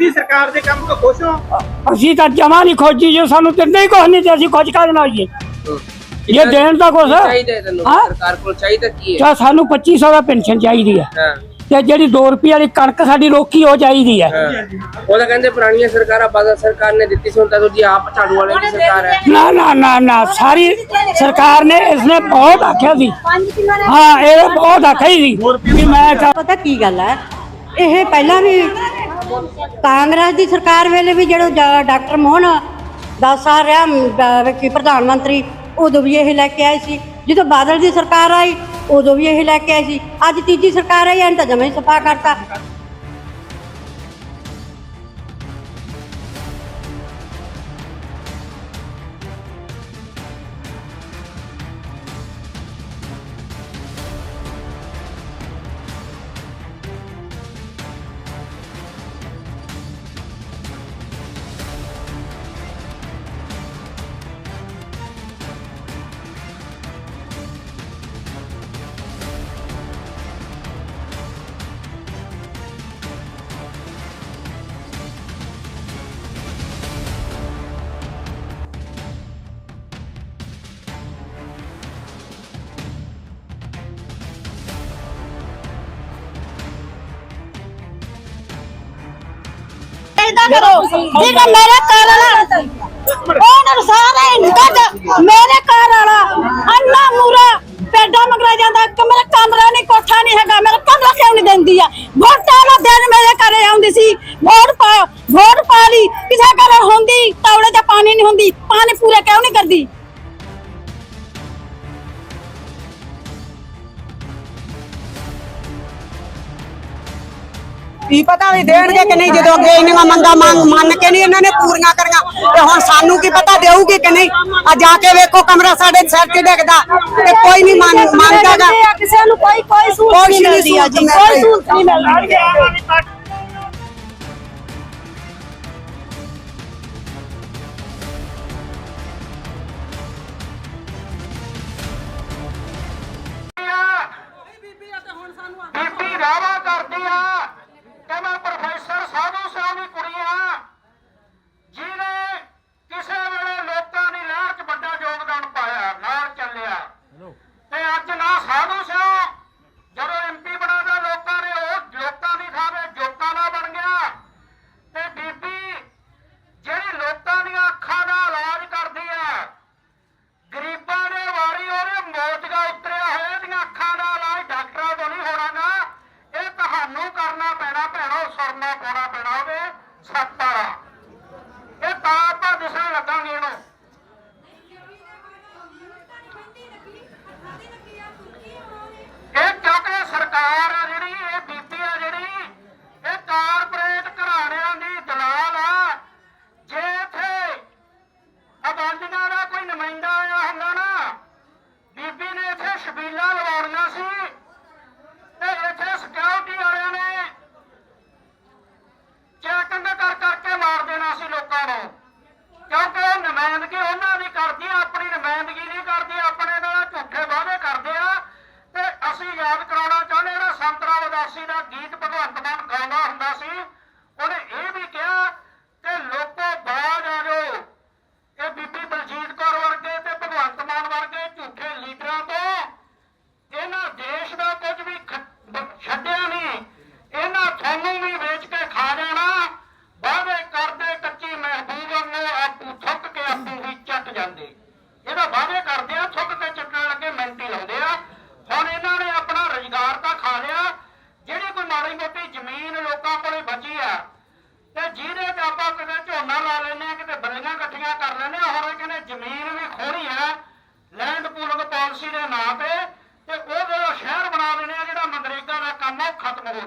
ਤੁਸੀਂ ਸਰਕਾਰ ਦੇ ਕੰਮ ਤੋਂ ਖੁਸ਼ ਹੋ? ਅਸੀਂ ਤਾਂ ਜਮਾ ਨਹੀਂ ਖੋਜੀ ਜੋ ਸਾਨੂੰ ਦਿੰਦੇ ਹੀ ਕੁਛ ਨਹੀਂ ਤੇ ਅਸੀਂ ਖੋਜ ਕਰਨ ਆਈਏ। ਇਹ ਦੇਣ ਦਾ ਕੁਛ ਚਾਹੀਦਾ ਹੈ? ਸਰਕਾਰ ਕੋਲ ਚਾਹੀਦਾ ਕੀ ਹੈ? ਤਾਂ ਸਾਨੂੰ 2500 ਦਾ ਪੈਨਸ਼ਨ ਚਾਹੀਦੀ ਹੈ। ਹਾਂ। ਤੇ ਜਿਹੜੀ 2 ਰੁਪਏ ਵਾਲੀ ਕਣਕ ਸਾਡੀ ਰੋਕੀ ਹੋ ਚਾਹੀਦੀ ਹੈ। ਹਾਂ। ਉਹ ਤਾਂ ਕਹਿੰਦੇ ਪੁਰਾਣੀਆਂ ਸਰਕਾਰਾਂ ਬਾਦਲ ਸਰਕਾਰ ਨੇ ਦਿੱਤੀ ਸੀ ਹੁਣ ਤਾਂ ਦੂਜੀ ਆਪ ਝਾੜੂ ਵਾਲੇ ਦੀ ਸਰਕਾਰ ਹੈ। ਨਾ ਨਾ ਨਾ ਨਾ ਸਾਰੀ ਸਰਕਾਰ ਨੇ ਇਸਨੇ ਬਹੁਤ ਆਖਿਆ ਸੀ। ਹਾਂ ਇਹ ਬਹੁਤ ਆਖਿਆ ਸੀ। ਵੀ ਮੈਂ ਤਾਂ ਪਤਾ ਕੀ ਗੱਲ ਹੈ ਇਹ ਪਹਿਲਾਂ ਵੀ ਕਾਂਗਰਸ ਦੀ ਸਰਕਾਰ ਵੇਲੇ ਵੀ ਜਦੋਂ ਡਾ- ਡਾਕਟਰ ਮੋਹਨ 10 ਸਾਲ ਰਿਹਾ ਮ, ਬ- ਕੀ ਪ੍ਰਧਾਨ ਮੰਤਰੀ ਉਦੋਂ ਵੀ ਇਹ ਲੈ ਕੇ ਆਏ ਸੀ। ਜਦੋਂ ਬਾਦਲ ਦੀ ਸਰਕਾਰ ਆਈ ਉਦੋਂ ਵੀ ਇਹ ਲੈ ਕੇ ਆਏ ਸੀ। ਅੱਜ ਤੀਜੀ ਸਰਕਾਰ ਆਈ ਐਂ ਤਾਂ ਜਮੇ ਹੀ ਸਫਾ ਕਰਤਾ। ਕਰੋ। ਜਿਹੜਾ ਮੇਰੇ ਘਰ ਵਾਲਾ ਉਹਨਾਂ ਸਾਰਾ ਇੰਕਾ ਮੇਰੇ ਘਰ ਵਾਲਾ ਅੰਨਾ ਮੂਰਾ ਪੈਡਾ ਮਗਰਾ ਜਾਂਦਾ। ਕਿ ਮੇਰਾ ਕਮਰਾ ਨਹੀਂ, ਕੋਠਾ ਨਹੀਂ ਹੈਗਾ। ਮੇਰਾ ਕਮਰਾ ਕਿਉਂ ਨਹੀਂ ਦਿੰਦੀ ਆ? ਵੋਟਾਂ ਦਾ ਦਿਨ ਮੇਰੇ ਘਰੇ ਆਉਂਦੀ ਸੀ। ਵੋਟ ਪਾ ਵੋਟ ਪਾ ਲਈ। ਕਿਸੇ ਘਰੇ ਹੁੰਦੀ ਤੌੜੇ 'ਚ ਪਾਣੀ ਨਹੀਂ ਹੁੰਦੀ। ਪਾਣੀ ਪੂਰਾ ਕਿਉਂ ਨਹੀਂ ਕਰਦੀ? ਕੀ ਪਤਾ ਵੀ ਦੇਣਗੇ ਕਿ ਨਹੀਂ ਜਦੋਂ ਅੱਗੇ ਇੰਨੀਆਂ ਮੰਗਾ ਮੰਗ ਮੰਨ ਕੇ ਨਹੀਂ ਇਹਨਾਂ ਨੇ ਪੂਰੀਆਂ ਕਰੀਆਂ ਤੇ ਹੁਣ ਸਾਨੂੰ ਕੀ ਪਤਾ ਦੇਊਗੀ ਕਿ ਨਹੀਂ? ਆ ਜਾ ਕੇ ਵੇਖੋ ਕਮਰਾ ਸਾਡੇ ਸਿਰ ਤੇ ਡਿੱਗਦਾ ਤੇ ਕੋਈ ਨਹੀਂ ਮੰਨ ਮੰਨਦਾਗਾ ਕਿਸੇ ਨੂੰ ਕੋਈ ਕੋਈ ਕੁਛ ਨਹੀਂ ਮਿਲਦੀ ਆ ਜੀ ਕੋਈ ਸਹੂਲਤ ਨਹੀਂ ਮਿਲਦੀ।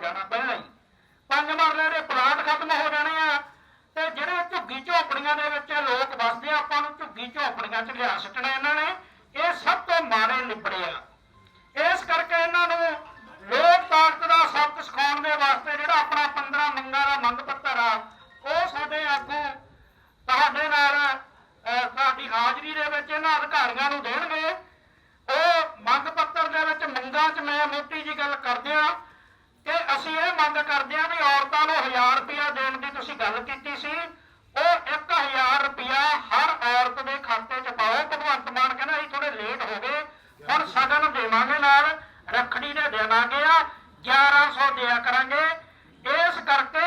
ਜਾਣਾ ਪਹਿਲਾਂ ਹੀ ਪੰਜ ਮਰਲੇ ਦੇ ਪਲਾਟ ਖਤਮ ਹੋ ਜਾਣੇ ਆ। ਤੇ ਜਿਹੜੇ ਝੁੱਗੀ ਝੋਪੜੀਆਂ ਦੇ ਵਿੱਚ ਲੋਕ ਵਸਦੇ ਆ, ਆਪਾਂ ਨੂੰ ਝੁੱਗੀ ਝੋਪੜੀਆਂ 'ਚ ਲਿਆ ਸੱਟਣਾ ਇਹਨਾਂ ਨੇ। ਇਹ ਸਭ ਤੋਂ ਮਾਰੇ ਨਿਬੜੇ ਆ। ਇਸ ਕਰਕੇ ਇਹਨਾਂ ਨੂੰ ਲੋਕ ਤਾਕਤ ਦਾ ਸਬਕ ਸਿਖਾਉਣ ਦੇ ਵਾਸਤੇ ਜਿਹੜਾ ਆਪਣਾ 15 ਮੰਗਾਂ ਦਾ ਮੰਗ ਪੱਤਰ ਆ, ਉਹ ਸਾਡੇ ਆਗੂ ਤੁਹਾਡੇ ਨਾਲ ਤੁਹਾਡੀ ਹਾਜ਼ਰੀ ਦੇ ਵਿੱਚ ਇਹਨਾਂ ਅਧਿਕਾਰੀਆਂ ਨੂੰ ਦੇਣਗੇ। ਉਹ ਮੰਗ ਪੱਤਰ ਦੇ ਵਿੱਚ ਮੰਗਾਂ 'ਚ ਮੈਂ ਮੋਟੀ ਜੀ ਗੱਲ ਕਰਦੇ ਆ। ਕਿ ਅਸੀਂ ਇਹ ਮੰਗ ਕਰਦੇ ਹਾਂ ਵੀ ਔਰਤਾਂ ਨੂੰ ਹਜ਼ਾਰ ਰੁਪਇਆ ਦੇਣ ਦੀ ਤੁਸੀਂ ਗੱਲ ਕੀਤੀ ਸੀ। ਉਹ ਇੱਕ ਹਜ਼ਾਰ ਰੁਪਇਆ ਹਰ ਔਰਤ ਦੇ ਖਾਤੇ 'ਚ ਪਾਓ। ਭਗਵੰਤ ਮਾਨ ਕਹਿੰਦਾ ਅਸੀਂ ਥੋੜੇ ਲੇਟ ਹੋ ਗਏ। ਹੁਣ ਸਗਨ ਦੇਵਾਂਗੇ ਨਾਲ, ਰੱਖੜੀ ਦੇ ਦੇਵਾਂਗੇ ਆ 1100 ਦਿਆ ਕਰਾਂਗੇ। ਇਸ ਕਰਕੇ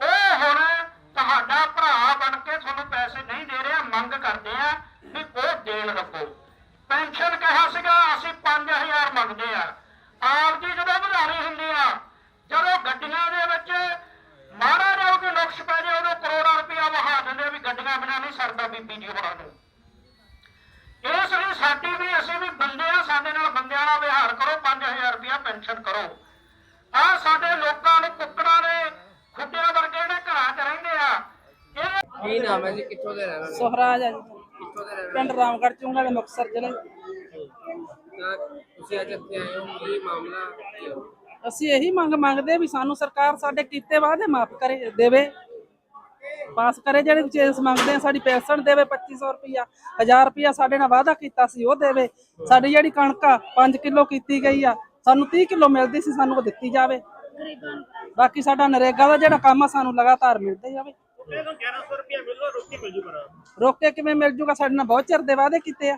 ਉਹ ਹੁਣ ਤੁਹਾਡਾ ਭਰਾ ਬਣ ਕੇ ਤੁਹਾਨੂੰ ਪੈਸੇ ਨਹੀਂ ਦੇ ਰਿਹਾ, ਮੰਗ ਕਰਦੇ ਆ ਵੀ ਉਹ ਦੇਣ ਰੱਖੋ ਪੈਨਸ਼ਨ ਕਿਹਾ ਸੀਗਾ, ਅਸੀਂ 5000 ਮੰਗਦੇ ਆ। ਆਪ ਜੀ ਜਦੋਂ ਵਧਾਰੀ ਹੁੰਦੀ ਆ ਜਦੋਂ ਗੱਡੀਆਂ ਦੇ ਵਿੱਚ ਮਾਰਾ ਜਾ ਕੇ ਨੁਕਸ ਪੈ ਜੇ ਉਦੋਂ ਕਰੋੜਾਂ ਰੁਪਇਆ ਵਹਾ ਦਿੰਦੇ ਵੀ ਗੱਡੀਆਂ ਬਿਨਾਂ ਨਹੀਂ ਸਰਦਾ ਬੀਬੀ ਜੀ ਹੋਣਾ ਨੂੰ ਇਸ ਲਈ ਸਾਡੀ ਵੀ ਅਸੀਂ ਵੀ ਬੰਦੇ ਆ ਸਾਡੇ ਨਾਲ ਬੰਦਿਆਂ ਨਾਲ ਵਿਹਾਰ ਕਰੋ 5000 ਰੁਪਇਆ ਪੈਨਸ਼ਨ ਕਰੋ। ਆ ਸਾਡੇ ਲੋਕਾਂ ਨੂੰ ਕੁੱਕੜਾਂ ਨੇ ਖੁੱਡਿਆਂ ਵਰਗੇ ਜਿਹੜੇ ਘਰਾਂ 'ਚ ਰਹਿੰਦੇ ਆ ਕੀ ਨਾਮ ਹੈ ਜੀ? ਕਿੱਥੋਂ ਦੇ ਰਹਿਣਾ ਸੁਹਰਾਜ ਹੈ ਜੀ। ਕਿੱਥੋਂ ਦੇ ਰਹਿਣਾ ਪਿੰਡ ਰਾਮਗੜ੍ਹ ਚੂੰਗਾ ਦੇ ਮੁਕਸਰ ਜ਼ਿਲ੍ਹੇ। ਤੁਸੀਂ ਅੱਜ ਇੱਥੇ ਆਏ ਹੋ ਕੀ ਮਾਮਲਾ? ਕੀ ਹੈ ਅਸੀਂ ਇਹੀ ਮੰਗ ਮੰਗਦੇ ਵੀ ਸਾਨੂੰ ਸਰਕਾਰ ਸਾਡੇ ਕੀਤੇ ਵਾਅਦੇ ਮਾਫ ਕਰੇ ਦੇਵੇ। ਪਾਸ ਕਰੇ ਜਿਹੜੇ ਚੇਂਜ ਮੰਗਦੇ ਆ ਸਾਡੀ ਪੈਨਸ਼ਨ ਦੇਵੇ 2500 ਰੁਪਿਆ 1000 ਰੁਪਿਆ ਸਾਡੇ ਨਾਲ ਵਾਅਦਾ ਕੀਤਾ ਸੀ ਉਹ ਦੇਵੇ। ਸਾਡੀ ਜਿਹੜੀ ਕਣਕ ਆ 5 ਕਿਲੋ ਕੀਤੀ ਗਈ ਆ ਸਾਨੂੰ 30 ਕਿਲੋ ਮਿਲਦੀ ਸੀ ਸਾਨੂੰ ਉਹ ਦਿੱਤੀ ਜਾਵੇ। ਬਾਕੀ ਸਾਡਾ ਨਰੇਗਾ ਦਾ ਜਿਹੜਾ ਕੰਮ ਆ ਸਾਨੂੰ ਲਗਾਤਾਰ ਮਿਲਦਾ ਜਾਵੇ। ਰੋਕ ਕਿਵੇਂ ਮਿਲ ਜੂਗਾ ਸਾਡੇ ਨਾਲ ਬਹੁਤ ਚਿਰ ਦੇ ਵਾਅਦੇ ਕੀਤੇ ਆ।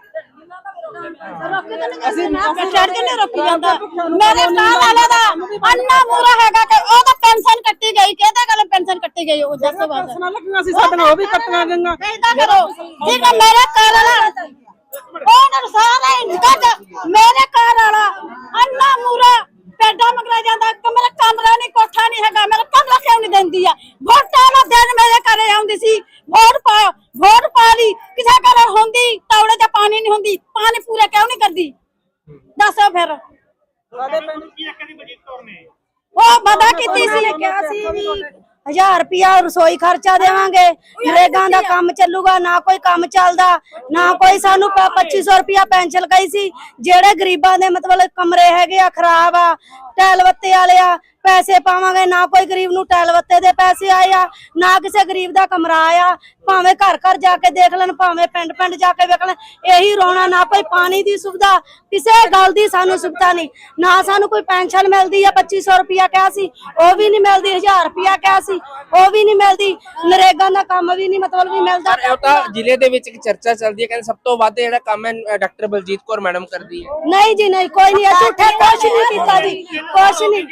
ਅਸੀਂ ਚੜ ਕੇ ਨਹੀਂ ਰੋਕੀ ਜਾਂਦਾ। ਮੇਰੇ ਘਰ ਵਾਲੇ ਦਾ ਅੰਨਾ ਮੂਰਾ ਹੈਗਾ ਕਿ ਉਹਦਾ ਪੈਨਸ਼ਨ ਕੱਟੀ ਗਈ ਕਿਹਦੇ ਕੋਲ ਪੈਨਸ਼ਨ ਕੱਟੀ ਗਈ ਉਹ ਦੱਸੋ ਬਸ ਪੈਨਸ਼ਨਾਂ ਲੱਗੀਆਂ ਸੀ ਸਾਡੇ ਨਾਲ ਉਹ ਵੀ ਕੱਟੀਆਂ ਗਈਆਂ। ਏਦਾਂ ਕਰੋ ਠੀਕ ਹੈ ਮੇਰੇ ਘਰ ਵਾਲਾ ਉਹਨਾਂ ਨੂੰ ਸਾਰਾ ਹੀ ਮੇਰੇ ਘਰ ਵਾਲਾ ਅੰਨਾ ਮੂਰਾ ਪੈਡਾ ਮਗਰਾ ਜਾਂਦਾ ਕਿ ਮੇਰਾ ਕਮਰਾ ਨਹੀਂ ਕੋਠਾ ਨਹੀਂ ਹੈਗਾ ਮੇਰਾ ਕਮਰਾ ਕਿਉਂ ਨਹੀਂ ਦਿੰਦੀ ਆ? ਵੋਟਾਂ ਦਾ ਦਿਨ ਮੇਰੇ ਘਰੇ ਆਉਂਦੀ ਸੀ ਵੋਟ ਪਾ ਵੋਟ ਪਾ ਲਈ ਕਿਸੇ ਘਰ ਹੁੰਦੀ ਤੌੜੇ 'ਚ ਪਾਣੀ ਨਹੀਂ ਹੁੰਦੀ ਪਾਣੀ ਪੂਰਾ ਕਿਉਂ ਨਹੀਂ ਕਰਦੀ? ਦੱਸੋ ਫਿਰ। ਪਿੰਡ ਉਹ ਵਾਦਾ ਕੀਤੀ ਸੀ ਕਿਹਾ ਸੀ ਵੀ 1000 ਰੁਪਿਆ ਰਸੋਈ ਖਰਚਾ ਦੇਵਾਂਗੇ। ਨਰੇਗਾ ਦਾ ਕੰਮ ਚੱਲੂਗਾ ਨਾ ਕੋਈ ਕੰਮ ਚੱਲਦਾ ਨਾ ਕੋਈ ਸਾਨੂੰ ਪ- 2500 ਰੁਪਿਆ ਪੈਨਸ਼ਨ ਕਹੀ ਸੀ। ਜਿਹੜੇ ਗਰੀਬਾਂ ਦੇ ਮਤਲਬ ਕਮਰੇ ਹੈਗੇ ਆ ਖਰਾਬ ਆ ਟੈਲ ਵੱਤੇ ਵਾਲੇ ਆ ਪੈਸੇ ਪਾਵਾਂਗੇ ਨਾ ਕੋਈ ਗਰੀਬ ਨੂੰ ਟੈਲ ਵੱਤੇ ਦੇ ਪੈਸੇ ਆਏ ਆ ਨਾ ਕਿਸੇ ਗਰੀਬ ਦਾ ਕਮਰਾ ਆਇਆ। ਭਾਵੇਂ ਘਰ ਘਰ ਜਾ ਕੇ ਦੇਖ ਲੈਣ ਭਾਵੇਂ ਪਿੰਡ ਪਿੰਡ ਜਾ ਕੇ ਵੇਖ ਲੈਣ ਇਹੀ ਰੋਣਾ ਨਾ ਕੋਈ ਪਾਣੀ ਦੀ ਸੁਵਿਧਾ ਕਿਸੇ ਗੱਲ ਦੀ ਸਾਨੂੰ ਸੁਵਿਧਾ ਨਹੀਂ। ਨਾ ਸਾਨੂੰ ਕੋਈ ਪੈਨਸ਼ਨ ਮਿਲਦੀ ਆ 2500 ਰੁਪਿਆ ਕਿਹਾ ਸੀ ਉਹ ਵੀ ਨਹੀਂ ਮਿਲਦੀ 1000 ਰੁਪਿਆ ਕਿਹਾ ਸੀ ਉਹ ਵੀ ਨਹੀਂ ਮਿਲਦੀ ਨਰੇਗਾ ਦਾ ਕੰਮ ਵੀ ਨਹੀਂ ਮਤਲਬ ਵੀ ਮਿਲਦਾ ਇਹ ਤਾਂ ਜ਼ਿਲ੍ਹੇ ਦੇ ਵਿੱਚ ਇੱਕ ਚਰਚਾ ਚੱਲਦੀ ਹੈ ਕਹਿੰਦੇ ਸਭ ਤੋਂ ਵੱਧ ਜਿਹੜਾ ਕੰਮ ਹੈ ਡਾਕਟਰ ਬਲਜੀਤ ਕੌਰ ਮੈਡਮ ਕਰਦੀ ਹੈ। ਨਹੀਂ ਜੀ ਨਹੀਂ ਕੋਈ ਨਹੀਂ ਝੂਠੇ ਕੁਛ ਨਹੀਂ ਕੀਤਾ ਜੀ ਕੁਛ ਨਹੀਂ।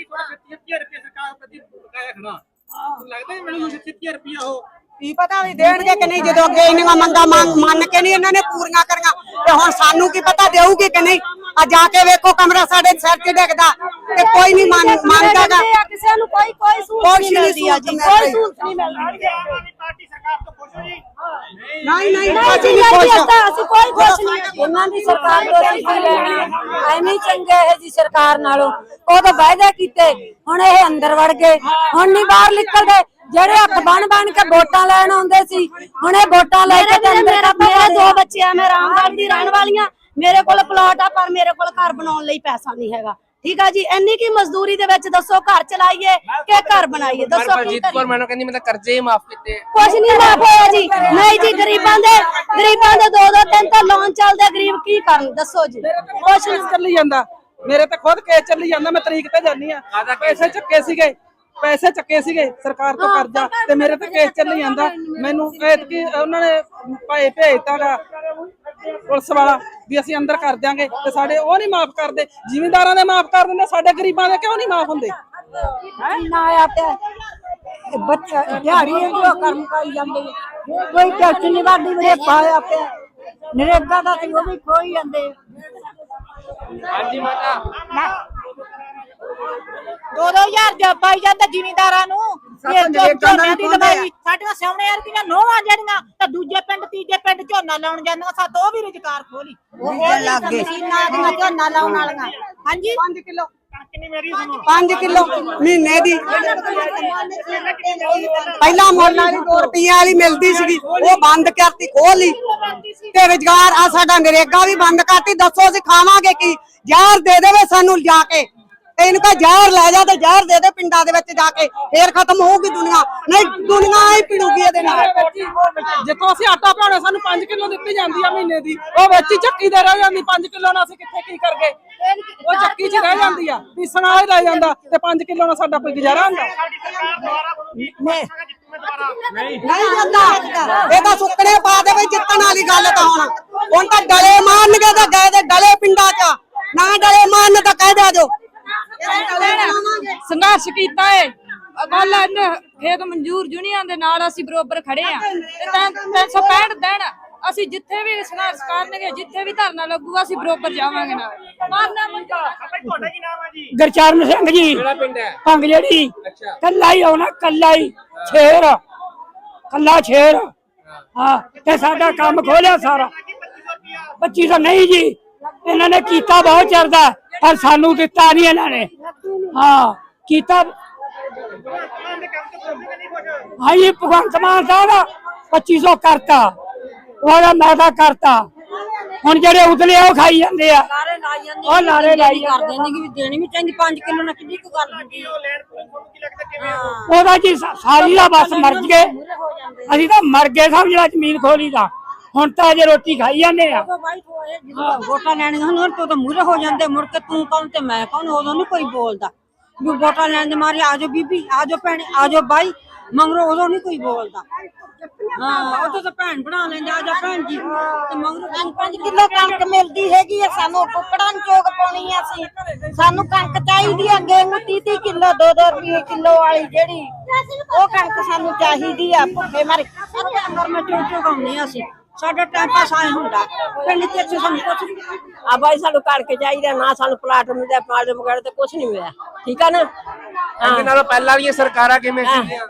ਕੀ ਪਤਾ ਵੀ ਦੇਣਗੇ ਕਿ ਨਹੀਂ ਜਦੋਂ ਅੱਗੇ ਇੰਨੀਆਂ ਮੰਗਾ ਮੰਨ ਕੇ ਨਹੀਂ ਇਹਨਾਂ ਨੇ ਪੂਰੀਆਂ ਕਰੀਆਂ ਤੇ ਹੁਣ ਸਾਨੂੰ ਕੀ ਪਤਾ ਦੇਊਗੀ ਕਿ ਨਹੀਂ? ਆ ਜਾ ਕੇ ਵੇਖੋ ਕਮਰਾ ਸਾਡੇ ਸਿਰ 'ਚ ਡਿੱਗਦਾ ਤੇ ਕੋਈ ਨਹੀਂ ਮੰਨ ਮੰਨਦਾਗਾ ਕਿਸੇ ਨੂੰ ਕੋਈ ਕੋਈ ਕੁਛ ਨਹੀਂ ਮਿਲਦੀ ਆ ਜੀ। ਕੋਈ। ਸਹੂਲਤ ਨਹੀਂ ਮਿਲਦੀ। ਨਹੀਂ ਨਹੀਂ ਨਹੀਂ ਅਸੀਂ ਨਹੀਂ ਖੁਸ਼। ਅਸੀਂ ਕੋਈ ਖੁਸ਼ ਨਹੀਂ। ਉਹਨਾਂ ਦੀ ਸਰਕਾਰ ਤੋਂ ਅਸੀਂ ਲੈਣਾ? ਐਵੇਂ ਹੀ ਚੰਗੇ ਇਹ ਜੀ ਸਰਕਾਰ ਨਾਲੋਂ। ਉਹ ਤਾਂ ਵਾਅਦੇ ਕੀਤੇ। ਹੁਣ ਇਹ ਅੰਦਰ ਵੜ ਗਏ। ਹੁਣ ਨਹੀਂ ਬਾਹਰ ਨਿਕਲਦੇ। ਜਿਹੜੇ ਹੱਥ ਬਣ ਬਣ ਕੇ ਵੋਟਾਂ ਲੈਣ ਆਉਂਦੇ ਸੀ ਹੁਣ ਇਹ ਵੋਟਾਂ ਲੈ ਕੇ ਤੇ ਅੰਦਰ ਮੇਰਾ ਮੇਰੇ ਦੋ ਬੱਚੇ ਆ ਮੈਂ ਰਾਮਗੜ੍ਹ ਦੀ ਰਹਿਣ ਵਾਲੀਆਂ ਮੇਰੇ ਕੋਲ ਪਲਾਟ ਆ ਪਰ ਮੇਰੇ ਕੋਲ ਘਰ ਬਣਾਉਣ ਲਈ ਪੈਸਾ ਨਹੀਂ ਹੈਗਾ। ਠੀਕ ਆ ਜੀ ਇੰਨੀ ਕੀ ਮਜ਼ਦੂਰੀ ਦੇ ਵਿੱਚ ਦੱਸੋ ਘਰ ਚਲਾਈਏ ਕਿ ਘਰ ਬਣਾਈਏ? ਦੱਸੋ ਕੀ ਕਰੀਏ ਕੌਰ ਮੈਡਮ ਕਹਿੰਦੀ ਮੈਂ ਤਾਂ ਕਰਜ਼ੇ ਹੀ ਮਾਫ ਕੀਤੇ। ਕੁਛ ਨਹੀਂ ਮਾਫ ਹੋਇਆ ਜੀ। ਨਹੀਂ ਜੀ ਗਰੀਬਾਂ ਦੇ ਗਰੀਬਾਂ ਦੇ ਦੋ ਦੋ ਤਿੰਨ ਤਾਂ ਲੋਨ ਚੱਲਦੇ ਗਰੀਬ ਕੀ ਕਰਨ? ਦੱਸੋ ਜੀ। ਕੁਛ ਨਹੀਂ ਚੱਲੀ ਜਾਂਦਾ। ਮੇਰੇ ਤੇ ਖੁਦ ਕੇਸ ਚੱਲੀ ਜਾਂਦਾ ਮੈਂ ਤਰੀਕ ਤੇ ਜਾਨੀ ਆ ਪੈਸੇ ਚੱਕੇ ਸੀਗੇ ਪੈਸੇ ਚੱਕੇ ਸੀਗੇ ਸਰਕਾਰ ਤੋਂ ਕਰਜ਼ਾ ਤੇ ਮੇਰੇ ਤੇ ਕੇਸ ਚੱਲੀ ਜਾਂਦਾ। ਮੈਨੂੰ ਐਤਕੀ ਉਹਨਾਂ ਨੇ ਭਾਏ ਭੇਜਤਾਗਾ ਪੁਲਿਸ ਵਾਲਾ ਵੀ ਅਸੀਂ ਅੰਦਰ ਕਰ ਦਿਆਂਗੇ ਤੇ ਸਾਡੇ ਉਹ ਨਹੀਂ ਮਾਫ ਕਰਦੇ ਜ਼ਿਮੀਂਦਾਰਾਂ ਦੇ ਮਾਫ ਕਰ ਦਿੰਦੇ ਸਾਡੇ ਗਰੀਬਾਂ ਦੇ ਕਿਉਂ ਨਹੀਂ ਮਾਫ ਹੁੰਦੇ? ਨਾ ਆਇਆ ਪਿਆ ਬੱਚਾ ਦਿਹਾੜੀ ਜੋ ਕਰਮ ਕਾਈ ਜਾਂਦੇ ਕੋਈ ਟੈਕਸ ਨਹੀਂ ਵਾਦੀ ਮੇਰੇ ਪਾਇਆ ਪਿਆ ਨਰੇਗਾ ਦਾ ਤੇ ਉਹ ਵੀ ਖੋਈ ਜਾਂਦੇ। ਹਾਂਜੀ ਮਾਤਾ। 2000 ਜੋ ਪਾਈ ਜਾਂਦਾ ਜ਼ਿਮੀਂਦਾਰਾਂ ਨੂੰ। ਇਹ ਜੋ ਝੋਨੇ ਦੀ ਦਵਾਈ ਸਾਡੀਆਂ ਸਿਆਉਣੇ ਰੁਪਈਆਂ ਨੋਹਾਂ ਜਿਹੜੀਆਂ ਤਾਂ ਦੂਜੇ ਪਿੰਡ ਤੀਜੇ ਪਿੰਡ ਝੋਨਾ ਲਾਉਣ ਜਾਂਦੀਆਂ ਸੱਤ ਉਹ ਵੀ ਰੁਜ਼ਗਾਰ ਖੋਲੀ ਉਹ ਲੱਗ ਗਏ। ਮਸ਼ੀਨਾਂ ਆ ਗਈਆਂ ਝੋਨਾ ਲਾਉਣ ਵਾਲੀਆਂ। ਹਾਂਜੀ? 5 ਕਿਲੋ। 5 ਕਿਲੋ ਮਹੀਨੇ ਦੀ। ਪਹਿਲਾਂ ਮੁੱਲ ਵਾਲੀ 2 ਰੁਪਈਆ ਵਾਲੀ ਮਿਲਦੀ ਸੀਗੀ ਉਹ ਬੰਦ ਕਰਤੀ ਖੋਲ ਲਈ ਤੇ ਰੁਜ਼ਗਾਰ ਆ ਸਾਡਾ ਨਰੇਗਾ ਵੀ ਬੰਦ ਕਰਤੀ ਦੱਸੋ ਅਸੀਂ ਖਾਵਾਂਗੇ ਕੀ? ਜ਼ਹਿਰ ਦੇ ਦੇਵੇ ਸਾਨੂੰ ਜਾ ਕੇ। ਤੇ ਇਹਨੂੰ ਕਹ ਜ਼ਹਿਰ ਲੈ ਜਾ ਤੇ ਜ਼ਹਿਰ ਦੇ ਦੇ ਪਿੰਡਾਂ ਦੇ ਵਿੱਚ ਜਾ ਕੇ ਫੇਰ ਖਤਮ ਹੋਊਗੀ ਦੁਨੀਆ। ਨਹੀਂ ਦੁਨੀਆ ਹੀ ਪੀੜੂਗੀ ਇਹਦੇ ਨਾਲ। ਜਿੱਥੋਂ ਅਸੀਂ ਆਟਾ ਪਾਉਣਾ ਸਾਨੂੰ 5 ਕਿਲੋ ਦਿੱਤੀ ਜਾਂਦੀ ਆ ਮਹੀਨੇ ਦੀ। ਉਹ ਵਿੱਚ ਹੀ ਚੱਕੀ ਦੇ ਰਹਿ ਜਾਂਦੀ 5 ਕਿਲੋ ਨਾਲ ਅਸੀਂ ਕਿੱਥੇ ਕੀ ਕਰਗੇ? ਉਹ ਚੱਕੀ 'ਚ ਰਹਿ ਜਾਂਦੀ ਆ ਪੀਸਣ ਵਾਲਾ ਹੀ ਰਹਿ ਜਾਂਦਾ ਤੇ 5 ਕਿਲੋ ਨਾਲ ਸਾਡਾ ਕੋਈ ਗੁਜ਼ਾਰਾ ਹੁੰਦਾ? ਨਹੀਂ। ਜਾਂਦਾ। ਇਹ ਤਾਂ ਸੁੱਕਣੇ ਪਾ ਦੇਵੇ ਜਿੱਤਣ ਵਾਲੀ ਗੱਲ ਤਾਂ ਹੁਣ। ਹੁਣ ਤਾਂ ਡਲੇ ਮਾਰਨਗੇ ਤਾਂ ਗਏ ਤੇ ਡਲੇ ਪਿੰਡਾਂ 'ਚ। ਨਾ ਡਲੇ ਮਾਰਨ ਤਾਂ ਕਹਿ ਦਿਆ ਜੋ। ਸੰਘਰਸ਼ ਕੀਤਾ ਏ। ਕੱਲ ਇਹਨੇ ਖੇਤ ਮਨਜ਼ੂਰ ਯੂਨੀਅਨ ਦੇ ਨਾਲ ਅਸੀਂ ਬਰੋਬਰ ਖੜੇ ਆ। ਤੇ ਤਿੰਨ- 365 ਦਿਨ ਅਸੀਂ ਜਿੱਥੇ ਵੀ ਸੰਘਰਸ਼ ਕਰਨਗੇ ਜਿੱਥੇ ਵੀ ਧਰਨਾ ਲੱਗੂਗਾ ਅਸੀਂ ਬਰੋਬਰ ਜਾਵਾਂਗੇ ਨਾਲ। ਮਾਰਨਾ ਮੁੰਡਾ ਗਰਚਰਨ ਸਿੰਘ ਜੀ। ਕਿਹੜਾ ਪਿੰਡ ਹੈ? ਭੰਗ ਜਿਹੜੀ। ਕੱਲਾ ਹੀ ਆਉਣਾ ਕੱਲਾ ਹੀ। ਛੇਰ। ਕੱਲਾ ਛੇਰ। ਹਾਂ। ਤੇ ਸਾਡਾ ਕੰਮ ਖੋਲਿਆ ਸਾਰਾ। 2500 ਨਹੀਂ ਜੀ। ਇਹਨਾਂ ਨੇ ਕੀਤਾ ਬਹੁਤ ਚਿਰਦਾ ਪਰ ਸਾਨੂੰ ਦਿੱਤਾ ਨਹੀਂ ਇਹਨਾਂ ਨੇ। ਹਾਂ ਕੀਤਾ। ਹਾਂ ਜੀ ਭਗਵੰਤ ਮਾਨ ਸਾਹਿਬ 2500 ਕਰਤਾ। ਉਹਦਾ ਮੈਦਾ ਕਰਤਾ। ਹੁਣ ਜਿਹੜੇ ਉਤਲੇ ਆ ਉਹ ਖਾਈ ਜਾਂਦੇ ਆ। ਉਹ ਨਾਰੇ ਲਾਈ ਕਰ ਦਿੰਦੇ ਕਿ ਵੀ ਦੇਣੀ ਵੀ ਚਾਹੀਦੀ 5 ਕਿਲੋ ਨਾਲ ਕਿੰਨੀ ਕੁ ਗੱਲ ਹੁੰਦੀ ਉਹਦਾ ਜੀ ਸਾ- ਸਾਰੀ ਦਾ ਬਸ ਮਰ ਗਏ ਅਸੀਂ ਤਾਂ ਮਰ ਗਏ ਸਮਝ ਲਾ ਜ਼ਮੀਨ ਖੋਲੀ ਦਾ। ਹੁਣ ਤਾਂ ਜੇ ਰੋਟੀ ਖਾਈ ਜਾਂਦੇ ਆ। ਹਾਂ, ਵੋਟਾਂ ਲੈਣੀਆਂ ਹੁਣ ਹੋਰ ਤਾਂ ਮੂਰੇ ਹੋ ਜਾਂਦੇ ਮੁੜ ਕੇ ਤੂੰ ਕੌਣ ਤੇ ਮੈਂ ਕੌਣ ਉਦੋਂ ਨਹੀਂ ਕੋਈ ਬੋਲਦਾ। ਵੀ ਵੋਟਾਂ ਲੈਣ ਦੇ ਮਾਰੇ ਆਜੋ ਬੀਬੀ ਆਜੋ ਭੈਣ ਆਜੋ ਬਾਈ ਮੰਗਰੋ ਉਦੋਂ ਨਹੀਂ ਕੋਈ ਬੋਲਦਾ। ਹਾਂ ਉਦੋਂ ਤਾਂ ਭੈਣ ਬਣਾ ਲੈਂਦੇ ਆਜੋ ਭੈਣ ਜੀ। ਤੇ ਮੰਗਰੋ 5 ਕਿਲੋ ਕਣਕ ਮਿਲਦੀ ਹੈਗੀ ਆ? ਸਾਨੂੰ ਕੁੱਕੜਾਂ ਨੂੰ ਚੋਗ ਪਾਉਣੀ ਆ ਅਸੀਂ। ਸਾਨੂੰ ਕਣਕ ਚਾਹੀਦੀ ਆ ਗੇਹੂੰ 30 30 ਕਿਲੋ 2 2 ਰੁਪਏ ਕਿਲੋ ਵਾਲੀ ਜਿਹੜੀ ਉਹ ਕਣਕ ਸਾਨੂੰ ਚਾਹੀਦੀ ਆ ਭੁੱਖੇ ਮਰ ਸਾਰੇ ਮੈਂ ਚੋ ਚੋ ਅਸੀਂ। ਸਾਡਾ ਟਾਈਮ ਪਾਸ ਆਏ ਹੁੰਦਾ। ਪਿੰਡ ਚ ਇੱਥੇ ਸਾਨੂੰ ਕੁਛ ਨਹੀਂ ਆ ਬਾਈ ਸਾਨੂੰ ਕਣਕ ਚਾਹੀਦਾ ਨਾ ਸਾਨੂੰ ਪਲਾਟ ਮਿਲਦਾ ਪਲਾਟ ਵਗੈਰਾ ਤੇ ਕੁਝ ਨਹੀਂ ਮਿਲਿਆ। ਠੀਕ ਆ ਨਾ? ਇਹਦੇ ਨਾਲੋਂ ਪਹਿਲਾਂ ਦੀਆਂ ਸਰਕਾਰਾਂ ਕਿਵੇਂ ਸੀਗੀਆਂ?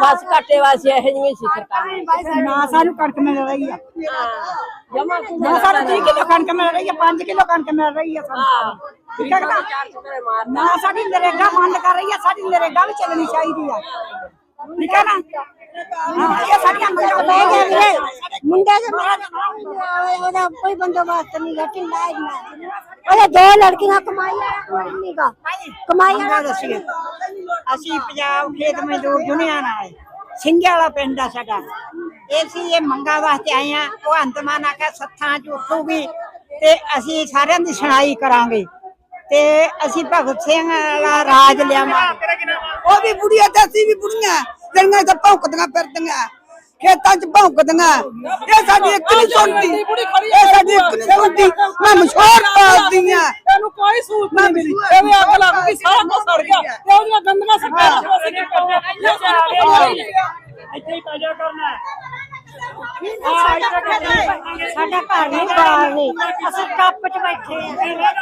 ਬਸ ਘਾਟੇ ਵਾਸੀ ਇਹੋ ਜਿਹੀਆਂ ਸੀ ਸਰਕਾਰ। ਨਾ ਸਾਨੂੰ ਕਣਕ ਮਿਲ ਰਹੀ ਆ। ਜਮਾ ਨਾ ਸਾਨੂੰ 30 ਕਿਲੋ ਕਣਕ ਮਿਲ ਰਹੀ ਆ 5 ਕਿਲੋ ਕਣਕ ਮਿਲ ਰਹੀ ਆ ਸਾਨੂੰ। ਠੀਕ ਹੈ ਨਾ? ਨਾ ਸਾਡੀ ਨਰੇਗਾ ਬੰਦ ਕਰ ਰਹੀ ਆ ਸਾਡੀ ਨਰੇਗਾ ਵੀ ਚੱਲਣੀ ਚਾਹੀਦੀ ਆ। ਠੀਕ ਹੈ ਨਾ? ਇਹ ਸਾਡੀਆਂ ਮੰਗਾਂ ਬਹਿ ਗਏ ਵੀਰੇ। ਮੁੰਡੇ ਦੇ ਮੇਰਾ ਉਹਦਾ ਕੋਈ ਬੰਦੋਬਸਤ ਨਹੀਂ ਗਾ ਢਿੱਲਾ ਹੀ ਉਹਦੇ ਦੋ ਲੜਕੀਆਂ ਕਮਾਈਆਂ ਕੋਈ ਨਹੀਂ ਗਾ। ਕਮਾਈਆਂ ਦੱਸੀਏ ਅਸੀਂ ਪੰਜਾਬ ਖੇਤ ਮਜ਼ਦੂਰ ਯੂਨੀਅਨ ਆਏ ਸਿੰਘੇ ਵਾਲਾ ਪਿੰਡ ਆ ਸਾਡਾ। ਇਹ ਸੀ ਇਹ ਮੰਗਾ ਵਾਸਤੇ ਆਏ ਆ। ਉਹ ਅੰਤਮਾਨ ਆਖਿਆ ਸੱਥਾਂ ਚ ਉੱਠੂਗੀ ਤੇ ਅਸੀਂ ਸਾਰਿਆਂ ਦੀ ਸੁਣਾਈ ਕਰਾਂਗੇ। ਤੇ ਅਸੀਂ ਭਗਤ ਸਿੰਘ ਵਾਲਾ ਰਾਜ ਲਿਆਵਾਂਗੇ। ਉਹ ਵੀ ਬੁੜੀਆਂ ਤੇ ਅਸੀਂ ਵੀ ਬੁੜੀਆਂ। ਜਿਹੜੀਆਂ ਤਾਂ ਭੌਂਕਦੀਆਂ ਫਿਰਦੀਆਂ ਖੇਤਾਂ 'ਚ ਭੌਂਕਦੀਆਂ। ਇਹ ਸਾਡੀ ਇੱਕ ਨਹੀਂ ਸੁਣਦੀ ਇਹ ਸਾਡੀ ਇੱਕ ਨਹੀਂ ਸੁਣਦੀ। ਮੈਂ ਮਸ਼ਹੂਰ ਪਾਲਦੀ ਆ। ਇਹਨੂੰ ਕੋਈ ਸੂਤ ਨਹੀਂ ਮਿਲੀ। ਇਹਦੇ ਅੱਗ ਲੱਗ ਗਈ ਸਾਰਾ ਕੁਝ ਸੜ ਗਿਆ। ਤੇ ਉਹਦੀਆਂ ਗੰਦੀਆਂ ਸਰਕਾਰਾਂ ਨੂੰ ਇੱਥੇ ਹੀ। ਪੈਦਾ ਕਰਨਾ ਸਾਡਾ ਘਰ ਨਹੀਂ ਬਾਹਰ ਨਹੀਂ। ਅਸੀਂ ਟੱਪ 'ਚ ਬੈਠੇ ਆ।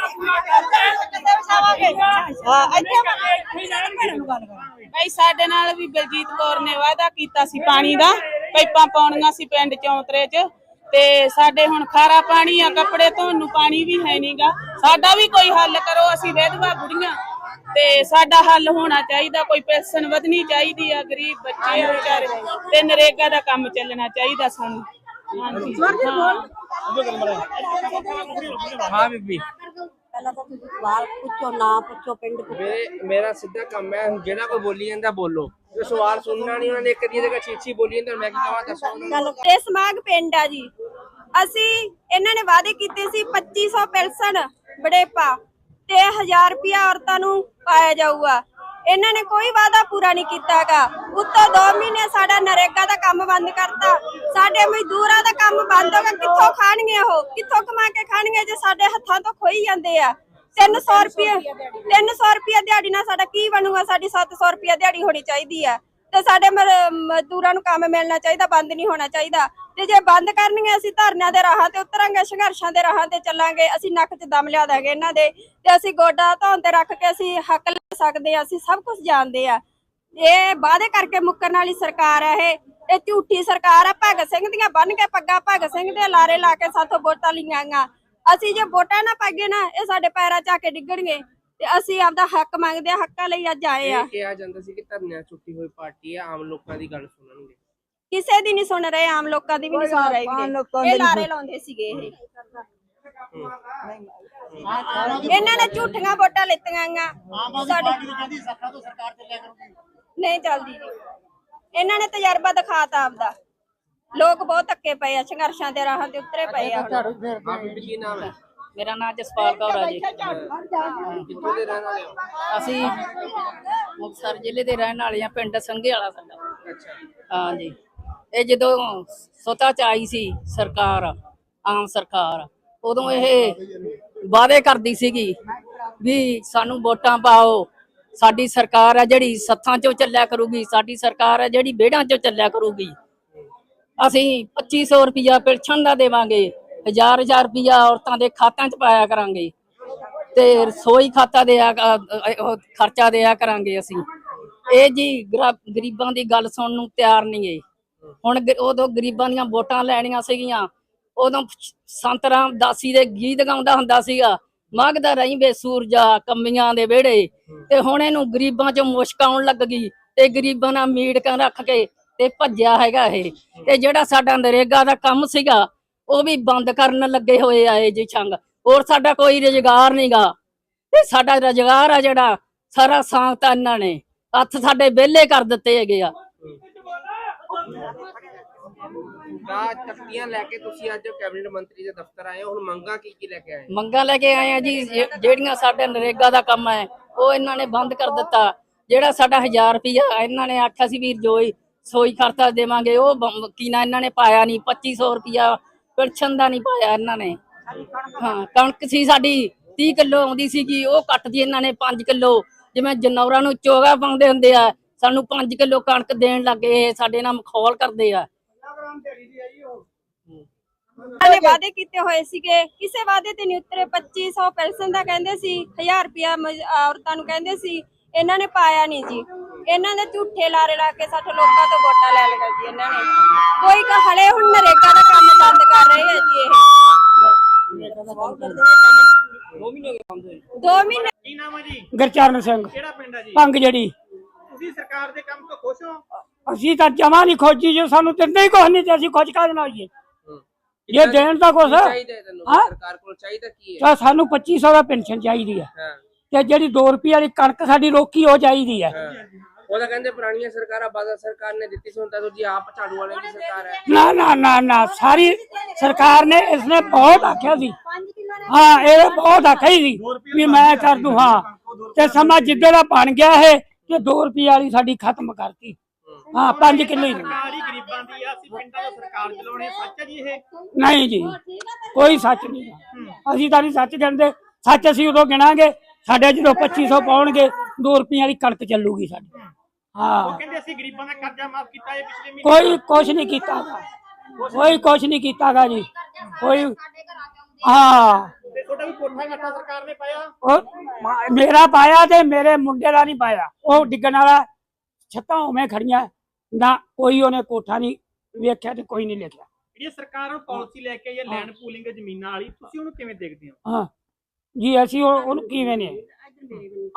ਭਾਈ ਸਾਡੇ ਨਾਲ ਵੀ ਬਲਜੀਤ ਕੌਰ ਨੇ ਵਾਅਦਾ ਕੀਤਾ ਸੀ ਪਾਣੀ ਦਾ। ਪਾਈਪਾਂ ਪਾਉਣੀਆਂ ਸੀ ਪਿੰਡ ਚੌਂਤਰੇ 'ਚ ਤੇ ਸਾਡੇ ਹੁਣ ਖਾਰਾ ਪਾਣੀ ਆ ਕੱਪੜੇ ਧੋਣ ਨੂੰ ਪਾਣੀ ਵੀ ਹੈ ਨਹੀਂਗਾ ਸਾਡਾ ਵੀ ਕੋਈ ਹੱਲ ਕਰੋ ਅਸੀਂ ਵਿਧਵਾ ਬੁੜੀਆਂ। ਤੇ ਸਾਡਾ ਹੱਲ ਹੋਣਾ ਚਾਹੀਦਾ ਕੋਈ ਪੈਨਸ਼ਨ ਵਧਣੀ ਚਾਹੀਦੀ ਆ ਗਰੀਬ ਬੱਚੇ ਵਿਚਾਰੇ। ਤੇ ਨਰੇਗਾ ਦਾ ਕੰਮ ਚੱਲਣਾ ਚਾਹੀਦਾ ਸਾਨੂੰ। ਹਾਂਜੀ। ਹਾਂ ਬੀਬੀ। ਪਹਿਲਾਂ ਤਾਂ ਤੁਸੀਂ ਸਵਾਲ ਪੁੱਛੋ ਨਾ ਪੁੱਛੋ ਪਿੰਡ ਪੁੱਛੋ। ਮੇਰੇ ਮੇਰਾ ਸਿੱਧਾ ਕੰਮ ਹੈ ਜਿਹੜਾ ਕੋਈ ਬੋਲੀ ਜਾਂਦਾ ਬੋਲੋ। ਜੇ ਸਵਾਲ ਸੁਣਨਾ ਨਹੀਂ ਉਹਨਾਂ ਨੇ ਇੱਕ ਦੀ ਜਗ੍ਹਾ ਛੇਛੀ ਬੋਲੀ ਜਾਂਦਾ ਮੈਂ ਕੀ ਕਹਾਂ ਦੱਸੋ ਉਹਨਾਂ ਨੂੰ। ਤੇ ਸਮਾਗ ਪਿੰਡ ਆ ਜੀ। ਅਸੀਂ ਇਹਨਾਂ ਨੇ ਵਾਅਦੇ ਕੀਤੇ ਸੀ 2500 ਪੈਨਸ਼ਨ ਬੜੇਪਾ ਤੇ 1000 ਰੁਪਿਆ ਔਰਤਾਂ ਨੂੰ ਪਾਇਆ ਜਾਊਗਾ। ਇਹਨਾਂ ਨੇ ਕੋਈ ਵਾਅਦਾ ਪੂਰਾ ਨਹੀਂ ਕੀਤਾਗਾ ਉੱਤੋਂ 2 ਮਹੀਨੇ ਸਾਡਾ ਨਰੇਗਾ ਦਾ ਕੰਮ ਬੰਦ ਕਰਤਾ। ਸਾਡੇ ਮਜ਼ਦੂਰਾਂ ਦਾ ਕੰਮ ਬੰਦ ਹੋ ਗਿਆ। ਕਿੱਥੋਂ ਖਾਣਗੇ ਉਹ? ਕਿੱਥੋਂ ਕਮਾ ਕੇ ਖਾਣਗੇ ਜੇ ਸਾਡੇ ਹੱਥਾਂ ਤੋਂ ਖੋਈ ਜਾਂਦੇ ਆ? 300 ਰੁਪਏ 300 ਰੁਪਏ ਦਿਹਾੜੀ ਨਾਲ ਸਾਡਾ ਕੀ ਬਣੂਗਾ? ਸਾਡੀ 700 ਰੁਪਏ ਦਿਹਾੜੀ ਹੋਣੀ ਚਾਹੀਦੀ ਆ। ਤੇ ਸਾਡੇ ਮਜ਼ਦੂਰਾਂ ਨੂੰ ਕੰਮ ਮਿਲਣਾ ਚਾਹੀਦਾ, ਬੰਦ ਨਹੀਂ ਹੋਣਾ ਚਾਹੀਦਾ। ਤੇ ਜੇ ਬੰਦ ਕਰਨਗੇ, ਅਸੀਂ ਧਰਨਿਆਂ ਦੇ ਰਾਹਾਂ ਤੇ ਉਤਰਾਂਗੇ, ਸੰਘਰਸ਼ਾਂ ਦੇ ਰਾਹਾਂ ਤੇ ਚੱਲਾਂਗੇ, ਅਸੀਂ ਨੱਕ 'ਚ ਦਮ ਲਿਆ ਦਾਂਗੇ ਇਹਨਾਂ ਦੇ। ਤੇ ਅਸੀਂ ਗੋਡਾ ਧੌਣ ਤੇ ਰੱਖ ਕੇ ਅਸੀਂ ਹੱਕ ਲੈ ਸਕਦੇ ਆ ਅਸੀਂ ਸਭ ਕੁਝ ਜਾਣਦੇ ਆ ਇਹ ਵਾਅਦੇ ਕਰਕੇ ਮੁੱਕਰਨ ਵਾਲੀ ਸਰਕਾਰ ਹੈ ਇਹ। ਇਹ ਝੂਠੀ ਸਰਕਾਰ ਆ, ਭਗਤ ਸਿੰਘ ਦੀਆਂ ਬੰਨ ਕੇ ਪੱਗਾਂ, ਭਗਤ ਸਿੰਘ ਦੇ ਲਾਰੇ ਲਾ ਕੇ ਸਾਥੋਂ ਵੋਟਾਂ ਲਈਆਂਗਾ ਅਸੀਂ ਜੇ ਵੋਟਾਂ ਨਾ ਪਾਈਏ ਨਾ, ਇਹ ਸਾਡੇ ਪੈਰਾਂ 'ਚ ਆ ਕੇ ਡਿੱਗਣਗੇ। ਤੇ ਅਸੀਂ ਆਪਦਾ ਹੱਕ ਮੰਗਦੇ ਆ ਹੱਕਾਂ ਲਈ ਅੱਜ ਆਏ ਆ। ਇਹ ਕਿਹਾ ਜਾਂਦਾ ਸੀ ਕਿ ਧਰਨਿਆਂ ਛੁੱਟੀ ਹੋਈ ਪਾਰਟੀ ਹੈ ਆਮ ਲੋਕਾਂ ਦੀ ਗੱਲ ਸੁਣਨਗੇ। ਕਿਸੇ ਦੀ ਨਹੀਂ ਸੁਣ ਰਹੇ ਆਮ ਲੋਕਾਂ ਦੀ ਵੀ ਨਹੀਂ ਸੁਣ ਰਹੇ ਵੀਰੇ। ਇਹ। ਲਾਰੇ ਲਾਉਂਦੇ ਸੀਗੇ ਇਹ। ਇਹਨਾਂ ਨੇ ਝੂਠੀਆਂ ਵੋਟਾਂ ਲਿੱਤੀਆਂ ਗਾ ਸਾਡੇ ਨਹੀਂ ਚੱਲਦੀ। ਜੀ ਇਹਨਾਂ ਨੇ ਤਜਰਬਾ ਦਿਖਾਤਾ ਆਪਦਾ। ਲੋਕ ਬਹੁਤ ਧੱਕੇ ਪਏ ਆ ਸੰਘਰਸ਼ਾਂ ਦੇ ਰਾਹਾਂ ਤੇ ਉਤਰੇ ਪਏ ਆ ਬੀਬੀ ਕੀ ਨਾਮ ਹੈ? ਮੇਰਾ ਨਾਮ ਜਸਪਾਲ ਕੌਰ ਆ ਜੀ। ਕਿੱਥੋਂ ਦੇ ਰਹਿਣ ਵਾਲੇ ਹੋ ਅਸੀਂ ਮੁਕਤਸਰ ਜ਼ਿਲ੍ਹੇ ਦੇ ਰਹਿਣ ਵਾਲੇ ਆ ਪਿੰਡ ਸੰਘੇ ਵਾਲਾ ਸਾਡਾ। ਅੱਛਾ ਹਾਂਜੀ। ਇਹ ਜਦੋਂ ਸੋਤਾ ਚ ਆਈ ਸੀ ਸਰਕਾਰ, ਆਮ ਸਰਕਾਰ, ਉਦੋਂ ਇਹ ਵਾਅਦੇ ਕਰਦੀ ਸੀਗੀ ਵੀ ਸਾਨੂੰ ਵੋਟਾਂ ਪਾਓ, ਸਾਡੀ ਸਰਕਾਰ ਹੈ ਜਿਹੜੀ ਸੱਥਾਂ ਚੋਂ ਚੱਲਿਆ ਕਰੂਗੀ, ਸਾਡੀ ਸਰਕਾਰ ਹੈ ਜਿਹੜੀ ਵਿਹੜਾਂ ਚੋਂ ਚੱਲਿਆ ਕਰੂਗੀ। ਅਸੀਂ 2500 ਰੁਪਇਆ ਪੈਨਸ਼ਨ ਦਾ ਦੇਵਾਂਗੇ। ਹਜ਼ਾਰ ਹਜ਼ਾਰ ਰੁਪਿਆ ਔਰਤਾਂ ਦੇ ਖਾਤਿਆਂ 'ਚ ਪਾਇਆ ਕਰਾਂਗੇ। ਤੇ ਰਸੋਈ ਖਾਤਾ ਦੇ ਖਰਚਾ ਦਿਆ ਕਰਾਂਗੇ ਅਸੀਂ। ਇਹ ਜੀ ਗਰੀਬਾਂ ਦੀ ਗੱਲ ਸੁਣਨ ਨੂੰ ਤਿਆਰ ਨਹੀਂ ਏ। ਹੁਣ ਉਦੋਂ ਗਰੀਬਾਂ ਦੀਆਂ ਵੋਟਾਂ ਲੈਣੀਆਂ ਸੀਗੀਆਂ। ਉਦੋਂ ਸੰਤ ਰਾਮ ਦਾਸੀ ਦੇ ਗੀਤ ਗਾਉਂਦਾ ਹੁੰਦਾ ਸੀਗਾ ਮਗਦਾ ਰਹੀ ਬੇ ਸੂਰਜਾ ਕੰਮੀਆਂ ਦੇ ਵਿਹੜੇ। ਤੇ ਹੁਣ ਇਹਨੂੰ ਗਰੀਬਾਂ ਚ ਮੁਸ਼ਕ ਆਉਣ ਲੱਗ ਗਈ। ਤੇ ਗਰੀਬਾਂ ਨਾਲ ਮੀਟਕਾਂ ਰੱਖ ਕੇ ਤੇ ਭੱਜਿਆ ਹੈਗਾ ਇਹ। ਤੇ ਜਿਹੜਾ ਸਾਡਾ ਨਰੇਗਾ ਦਾ ਕੰਮ ਸੀਗਾ ਉਹ ਵੀ ਬੰਦ ਕਰਨ ਲੱਗੇ ਹੋਏ ਆ ਇਹ ਜੀ ਛੰਗ। ਹੋਰ ਸਾਡਾ ਕੋਈ ਰੁਜ਼ਗਾਰ ਨਹੀਂਗਾ ਤੇ ਸਾਡਾ ਰੁਜ਼ਗਾਰ ਆ ਜਿਹੜਾ ਸਾਰਾ ਸਾਂਤਾ ਇਹਨਾਂ ਨੇ। ਹੱਥ ਸਾਡੇ ਵਿਹਲੇ ਕਰ ਦਿੱਤੇ ਹੈਗੇ ਆ। ਦਾ ਤਖਤੀਆਂ ਲੈ ਕੇ ਤੁਸੀਂ ਅੱਜ ਕੈਬਨਿਟ ਮੰਤਰੀ ਦੇ ਦਫ਼ਤਰ ਆਏ ਹੋ। ਹੁਣ ਮੰਗਾ ਕੀ ਕੀ ਲੈ ਕੇ ਆਏ? ਮੰਗਾਂ ਲੈ ਕੇ ਆਏ ਆ ਜੀ। ਜਿਹੜੀਆਂ ਸਾਡੇ ਨਰੇਗਾ ਦਾ ਕੰਮ ਹੈ ਉਹ ਇਹਨਾਂ ਨੇ ਬੰਦ ਕਰ ਦਿੱਤਾ। ਜਿਹੜਾ ਸਾਡਾ 1000 ਰੁਪਇਆ ਇਹਨਾਂ ਨੇ ਆਖਿਆ ਸੀ ਵੀ ਜੋਈ ਸੋਈ ਖਰਚਾ ਦੇਵਾਂਗੇ ਉਹ ਕੀ ਨਾ ਇਹਨਾਂ ਨੇ ਪਾਇਆ ਨਹੀਂ 2500 ਰੁਪਇਆ ਪੈਨਸ਼ਨ ਦਾ ਨਹੀਂ ਪਾਇਆ ਇਹਨਾਂ ਨੇ। ਹਾਂ, ਕਣਕ ਸੀ ਸਾਡੀ 30 ਕਿਲੋ ਆਉਂਦੀ ਸੀਗੀ, ਉਹ ਕੱਟਦੀ ਇਹਨਾਂ ਨੇ 5 ਕਿਲੋ। ਜਿਵੇਂ ਜਨੌਰਾਂ ਨੂੰ ਚੋਗਾ ਪਾਉਂਦੇ ਹੁੰਦੇ ਆ, ਸਾਨੂੰ 5 ਕਿਲੋ ਕਣਕ ਦੇਣ ਲੱਗੇ ਸਾਡੇ ਨਾਲ ਮਖੌਲ ਕਰਦੇ ਆ। ਨੇ ਵਾਅਦੇ ਕੀਤੇ ਹੋਏ ਸੀਗੇ। ਕਿਸੇ ਵਾਅਦੇ ਤੇ ਨਹੀਂ ਉਤਰੇ। 2500 ਪੈਨਸ਼ਨ ਦਾ ਕਹਿੰਦੇ ਸੀ 1000 ਰੁਪਿਆ ਔਰਤਾਂ ਨੂੰ ਕਹਿੰਦੇ ਸੀ, ਇਹਨਾਂ ਨੇ ਪਾਇਆ ਨਹੀਂ ਜੀ। ਇਹਨਾਂ ਦੇ ਝੂਠੇ ਲਾਰੇ ਲਾ ਕੇ ਸਾਡੇ ਲੋਕਾਂ ਤੋਂ ਵੋਟਾਂ ਲੈ ਲਗਾ ਜੀ ਇਹਨਾਂ ਨੇ। ਕੋਈ ਕ ਹਲੇ ਹੁਣ ਨਰੇਗਾ ਦਾ ਕੰਮ ਬੰਦ ਕਰ ਰਹੇ ਆ ਜੀ ਇਹ। 2 ਮਹੀਨੇ ਕੀ ਨਾਮ ਹੈ ਜੀ? ਗੁਰਚਰਨ ਸਿੰਘ। ਕਿਹੜਾ ਪਿੰਡ ਹੈ ਜੀ? ਪੰਗ ਜਿਹੜੀ। ਤੁਸੀਂ ਸਰਕਾਰ ਦੇ ਕੰਮ ਤੋਂ ਖੁਸ਼ ਹੋ? ਅਸੀਂ ਤਾਂ ਜਮਾ ਨਹੀਂ ਖੋਜੀ ਜੋ ਸਾਨੂੰ ਦਿੰਦੇ ਹੀ ਕੁਛ ਨਹੀਂ ਤੇ ਅਸੀਂ ਖੋਜ ਕਾਹਦੇ ਨਾਲ ਹੋਈਏ ਇਹ ਦੇਣ ਦਾ ਕੁਛ ਚਾਹੀਦਾ ਹੈ ਤੈਨੂੰ? ਹਾਂ? ਸਰਕਾਰ ਕੋਲ ਚਾਹੀਦਾ ਕੀ ਹੈ? ਤਾਂ ਸਾਨੂੰ 2500 ਦਾ ਪੈਨਸ਼ਨ ਚਾਹੀਦੀ ਹੈ। ਹਾਂ। ਤੇ ਜਿਹੜੀ 2 ਰੁਪਏ ਵਾਲੀ ਕਣਕ ਸਾਡੀ ਰੋਕੀ ਹੋ ਚਾਹੀਦੀ ਹੈ। ਹਾਂ। ਉਹ ਤਾਂ ਕਹਿੰਦੇ ਪੁਰਾਣੀਆਂ ਸਰਕਾਰਾਂ ਬਾਦਲ ਸਰਕਾਰ ਨੇ ਦਿੱਤੀ ਸੀ ਹੁਣ ਤਾਂ ਦੂਜੀ ਆਪ ਝਾੜੂ ਵਾਲੇ ਦੀ ਸਰਕਾਰ ਹੈ। ਨਾ ਨਾ ਨਾ ਨਾ ਸਾਰੀ ਸਰਕਾਰ ਨੇ ਇਸਨੇ ਬਹੁਤ ਆਖਿਆ ਸੀ। ਹਾਂ ਇਹ ਬਹੁਤ ਆਖਿਆ ਸੀ ਵੀ ਮੈਂ ਕਰ ਦੂੰ ਹਾਂ। ਤੇ ਸਮਾਂ ਜਿੱਦੇ ਦਾ ਬਣ ਗਿਆ ਇਹ ਤੇ 2 ਰੁਪਏ ਵਾਲੀ ਸਾਡੀ ਖਤਮ ਕਰਤੀ। ਹਾਂ 5 ਕਿਲੋ ਹੀ। ਗਰੀਬਾਂ ਦੀ ਆ ਅਸੀਂ ਪਿੰਡਾਂ ਦਾ ਸਰਕਾਰ ਚਲਾਉਣੀ ਸੱਚ ਹੈ ਜੀ ਇਹ? ਨਹੀਂ ਜੀ ਕੋਈ ਸੱਚ ਨਹੀਂ। ਅਸੀਂ ਤਾਂ ਨਹੀਂ ਸੱਚ ਕਹਿੰਦੇ ਸੱਚ ਅਸੀਂ ਉਦੋਂ ਗਿਣਾਂਗੇ ਸਾਡੇ ਜਦੋਂ 2500 ਪਾਉਣਗੇ 2 ਰੁਪਏ ਵਾਲੀ ਕਣਕ ਚੱਲੂਗੀ ਸਾਡੀ। ਹਾਂ। ਕਹਿੰਦੇ ਅਸੀਂ ਗਰੀਬਾਂ ਦਾ ਕਰਜ਼ਾ ਮਾਫ ਕੀਤਾ ਇਹ ਪਿਛਲੇ ਮਹੀਨੇ ਕੋਈ ਕੁਛ ਨਹੀਂ ਕੀਤਾਗਾ ਕੋਈ ਕੁਛ ਨਹੀਂ ਕੀਤਾਗਾ ਜੀ। ਕੋਈ ਹਾਂ। ਤੇ ਤੁਹਾਡਾ ਵੀ ਕੋਠਾ ਘੱਟਾ ਸਰਕਾਰ ਨੇ ਪਾਇਆ? ਉਹ ਮਾ- ਮੇਰਾ ਪਾਇਆ ਤੇ ਮੇਰੇ ਮੁੰਡੇ ਦਾ ਨਹੀਂ ਪਾਇਆ। ਉਹ ਡਿੱਗਣ ਵਾਲਾ ਛੱਤਾਂ ਉਵੇਂ ਖੜੀਆਂ। ਨਾ ਕੋਈ ਉਹਨੇ ਕੋਠਾ ਨਹੀਂ ਵੇਖਿਆ ਤੇ ਕੋਈ ਨਹੀਂ ਲਿਖਿਆ ਜਿਹੜੀ ਸਰਕਾਰ ਨੂੰ ਪਾਲਿਸੀ ਲੈ ਕੇ ਆਈ ਹੈ ਲੈਂਡ ਪੂਲਿੰਗ ਜ਼ਮੀਨਾਂ ਵਾਲੀ ਤੁਸੀਂ ਉਹਨੂੰ ਕਿਵੇਂ ਦੇਖਦੇ ਹੋ? ਹਾਂ। ਜੀ ਅਸੀਂ ਉਹ- ਉਹਨੂੰ ਕਿਵੇਂ ਨੇ?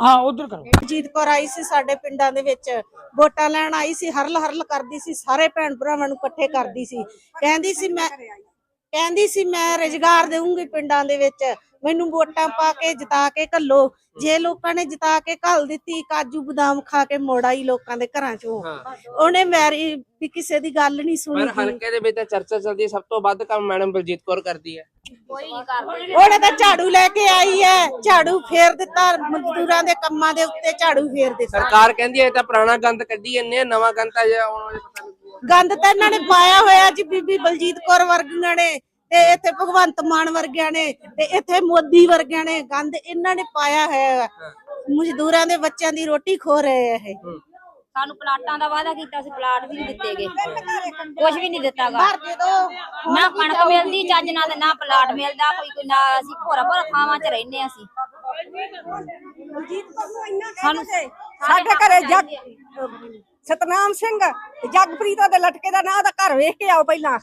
ਹਾਂ, ਉਧਰ ਕਰੋ। ਜੀਤ ਕੌਰ ਆਈ ਸੀ ਸਾਡੇ ਪਿੰਡਾਂ ਦੇ ਵਿੱਚ, ਵੋਟਾਂ ਲੈਣ ਆਈ ਸੀ ਹਰਲ ਹਰਲ ਕਰਦੀ ਸੀ, ਸਾਰੇ ਭੈਣ ਭਰਾਵਾਂ ਨੂੰ ਇਕੱਠੇ ਕਰਦੀ ਸੀ। ਕਹਿੰਦੀ ਸੀ ਮੈਂ ਕਹਿੰਦੀ ਸੀ ਮੈਂ ਰੁਜ਼ਗਾਰ ਦੇਵਾਂਗੀ ਪਿੰਡਾਂ ਦੇ ਵਿੱਚ। ਮੈਨੂੰ ਵੋਟਾਂ ਪਾ ਕੇ ਜਿਤਾ ਕੇ ਘੱਲੋ। ਜੇ ਲੋਕਾਂ ਨੇ ਜਿਤਾ ਕੇ ਘੱਲ ਦਿੱਤੀ ਕਾਜੂ ਬਦਾਮ ਖਾ ਕੇ ਮੋੜ ਆਈ ਲੋਕਾਂ ਦੇ ਘਰਾਂ ਚੋਂ। ਹਾਂ। ਉਹਨੇ ਮੈਰੀ ਵੀ ਕਿਸੇ ਦੀ ਗੱਲ ਨਹੀਂ ਸੁਣੀ ਪਰ ਹਲਕੇ ਦੇ ਵਿੱਚ ਤਾਂ ਚਰਚਾ ਚੱਲਦੀ ਹੈ ਸਭ ਤੋਂ ਵੱਧ ਕੰਮ ਮੈਡਮ ਬਲਜੀਤ ਕੌਰ ਕਰਦੀ ਹੈ। ਉਹਨੇ ਤਾਂ ਝਾੜੂ ਲੈ ਕੇ ਆਈ ਹੈ ਝਾੜੂ ਫੇਰ ਦਿੱਤਾ ਮਜ਼ਦੂਰਾਂ ਦੇ ਕੰਮਾਂ ਦੇ ਉੱਤੇ ਝਾੜੂ ਫੇਰ ਦਿੱਤਾ। ਸਰਕਾਰ ਕਹਿੰਦੀ ਹੈ ਇਹ ਤਾਂ ਪੁਰਾਣਾ ਗੰਦ ਕੱਢੀ ਜੰਨੇ ਨਵਾਂ ਗੰਦ ਤਾਂ ਜੇ ਆਉਣ ਵਾਲੇ ਪਤਾ ਨਹੀਂ ਕੀ ਹੈ। ਗੰਦ ਤਾਂ ਇਹਨਾਂ ਨੇ ਪਾਇਆ ਹੋਇਆ ਜੀ ਬੀਬੀ ਬਲਜੀਤ ਕੌਰ ਵਰਗੀਆਂ ਨੇ। ਤੇ ਇੱਥੇ ਭਗਵੰਤ ਮਾਨ ਵਰਗਿਆਂ ਨੇ ਤੇ ਇੱਥੇ ਮੋਦੀ ਵਰਗਿਆਂ ਨੇ ਗੰਦ ਇਹਨਾਂ ਨੇ ਪਾਇਆ ਹੈ। ਮਜ਼ਦੂਰਾਂ ਦੇ ਬੱਚਿਆਂ ਦੀ ਰੋਟੀ ਖੋ ਰਹੇ ਆ ਇਹ। ਸਾਨੂੰ ਪਲਾਟਾਂ ਦਾ ਵਾਅਦਾ ਕੀਤਾ ਸੀ ਪਲਾਟ ਵੀ ਨਹੀਂ ਦਿੱਤੇਗੇ ਕੁਝ ਵੀ ਨਹੀਂ ਦਿੱਤਾਗਾ। ਘਰ ਦੇ ਦੋ। ਨਾ ਕਣਕ ਮਿਲਦੀ ਚੱਜ ਨਾਲ ਤੇ ਨਾ ਪਲਾਟ ਮਿਲਦਾ। ਕੋਈ ਕੋਈ ਨਾ ਅਸੀਂ ਭੋਰਾ ਭੋਰਾ ਥਾਵਾਂ 'ਚ ਰਹਿੰਦੇ ਹਾਂ ਅਸੀਂ। ਸਾਨੂੰ ਸਾਡੇ ਘਰੇ ਜੱਗ ਸਤਨਾਮ ਸਿੰਘ ਤੇ ਜਗਪ੍ਰੀਤ ਉਹਦੇ ਲਟਕੇ ਦਾ ਨਾਂ ਦਾ ਘਰ ਵੇਖ ਕੇ ਆਓ ਪਹਿਲਾਂ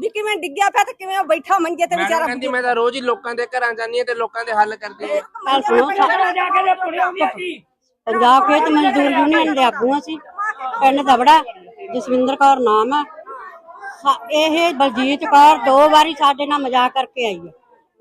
ਵੀ ਕਿਵੇਂ ਡਿੱਗਿਆ ਪਿਆ ਤੇ ਕਿਵੇਂ ਉਹ ਬੈਠਾ ਮੰਜੇ ਤੇ ਮੈਡਮ ਵਿਚਾਰਾ ਕਹਿੰਦੀ ਮੈਂ ਤਾਂ ਰੋਜ਼ ਹੀ ਲੋਕਾਂ ਦੇ ਘਰਾਂ ਜਾਂਦੀ ਹਾਂ ਤੇ ਲੋਕਾਂ ਦੇ ਹੱਲ ਕਰਦੀ ਹਾਂ। ਗੱਲ ਸੁਣੋ ਜਾ ਕੇ ਦੇ ਪੁੜਿਆ ਹੁੰਦੀ ਪੰਜਾਬ ਖੇਤ ਮਜ਼ਦੂਰ ਯੂਨੀਅਨ ਦੇ ਆਗੂ ਅਸੀਂ। ਪਿੰਡ ਦਬੜਾ ਜਸਵਿੰਦਰ ਕੌਰ ਨਾਮ ਹੈ। ਸਾ- ਇਹ ਬਲਜੀਤ ਕੌਰ ਦੋ ਵਾਰੀ ਸਾਡੇ ਨਾਲ ਮਜ਼ਾਕ ਕਰਕੇ ਆਈ ਹੈ।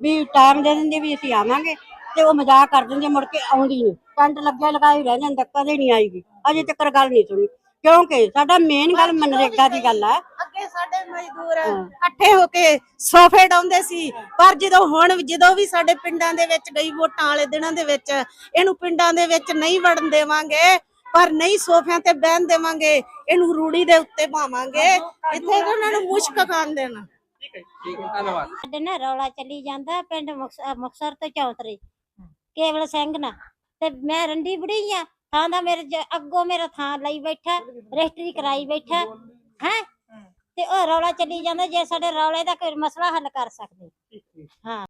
ਵੀ ਟਾਈਮ ਦੇ ਦਿੰਦੇ ਵੀ ਅਸੀਂ ਆਵਾਂਗੇ ਤੇ ਉਹ ਮਜ਼ਾਕ ਕਰ ਦਿੰਦੇ ਮੁੜ ਕੇ ਆਉਂਦੀ ਨਹੀਂ। ਟੈਂਟ ਲੱਗਿਆ ਲਗਾਈ ਰਹਿ ਜਾਂਦਾ ਕਦੇ ਨਹੀਂ ਆਏਗੀ ਅਜੇ ਤੱਕ ਗੱਲ ਨਹੀਂ ਸੁਣੀ। ਕਿਉਂਕਿ ਸਾਡਾ ਮੇਨ ਗੱਲ ਮਨਰੇਗਾ ਦੀ ਗੱਲ ਹੈ। ਅੱਗੇ ਸਾਡੇ ਮਜ਼ਦੂਰ ਇਕੱਠੇ ਹੋ ਕੇ ਸੋਫੇ ਡਾਉਂਦੇ ਸੀ। ਪਰ ਜਦੋਂ ਹੁਣ ਜਦੋਂ ਵੀ ਸਾਡੇ ਪਿੰਡਾਂ ਦੇ ਵਿੱਚ ਗਈ ਵੋਟਾਂ ਵਾਲੇ ਦਿਨਾਂ ਦੇ ਵਿੱਚ ਇਹਨੂੰ ਪਿੰਡਾਂ ਦੇ ਵਿੱਚ ਨਹੀਂ ਵੜਨ ਦੇਵਾਂਗੇ ਪਰ ਨਹੀਂ ਸੋਫਿਆਂ ਤੇ ਬਹਿਣ ਦੇਵਾਂਗੇ ਇਹਨੂੰ ਰੂੜੀ ਦੇ ਉੱਤੇ ਪਾਵਾਂਗੇ। ਇੱਥੇ ਤਾਂ ਉਹਨਾਂ ਨੂੰ ਮੁਸ਼ਕ ਖਾਣ ਦੇਣਾ। ਠੀਕ ਹੈ ਧੰਨਵਾਦ। ਸਾਡੇ ਨਾ ਰੌਲਾ ਚੱਲੀ ਜਾਂਦਾ ਪਿੰਡ ਮੁਕਤਸਰ ਮੁਕਤਸਰ ਤੋਂ ਚੌਂਤਰੇ। ਕੇਵਲ ਸਿੰਘ ਨਾ। ਤੇ ਮੈਂ ਰੰਡੀ ਬੁੜੀ ਆ। ਥਾਂ ਦਾ ਮੇਰੇ ਅੱਗੋਂ ਮੇਰਾ ਥਾਂ ਲਈ ਬੈਠਾ ਰਜਿਸਟਰੀ ਕਰਾਈ ਬੈਠਾ। ਹੈ? ਤੇ ਉਹ ਰੌਲਾ ਚੱਲੀ ਜਾਂਦਾ ਜੇ ਸਾਡੇ ਰੌਲੇ ਦਾ ਕੋਈ ਮਸਲਾ ਹੱਲ ਕਰ ਸਕਦੇ। ਹਾਂ।